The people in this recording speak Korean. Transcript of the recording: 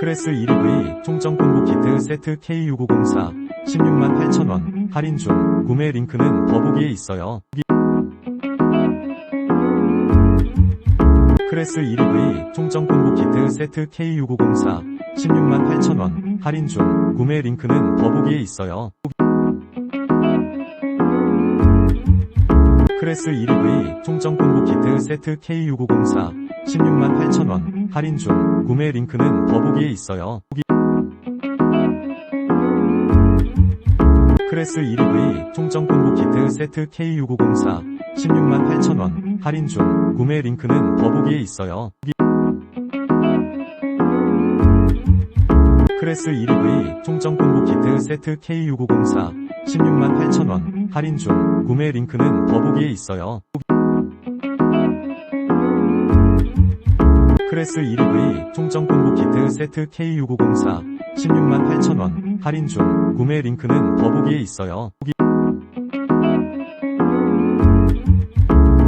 크레스 1V 총정 콤보 키트 세트 K6504 16만 8천원 할인 중 구매 링크는 더보기에 있어요. 크레스 1V 총정 콤보 키트 세트 K6504 16만 8천원 할인 중 구매 링크는 더보기에 있어요. 크레스 1V 총정 콤보 키트 세트 K6504 16만 8천원 할인 중 구매 링크는 더보기에 있어요. 크레스 1V 총정 콤보 키트 세트 K6504 16만 8천원 할인 중 구매 링크는 더보기에 있어요. 크레스 1V 총정 콤보 키트 세트 K6504 16만 8천원 할인 중 구매 링크는 더보기에 있어요. 크레스 1V 총정 콤보 키트 세트 K6504 16만 8천원 할인 중 구매 링크는 더보기에 있어요.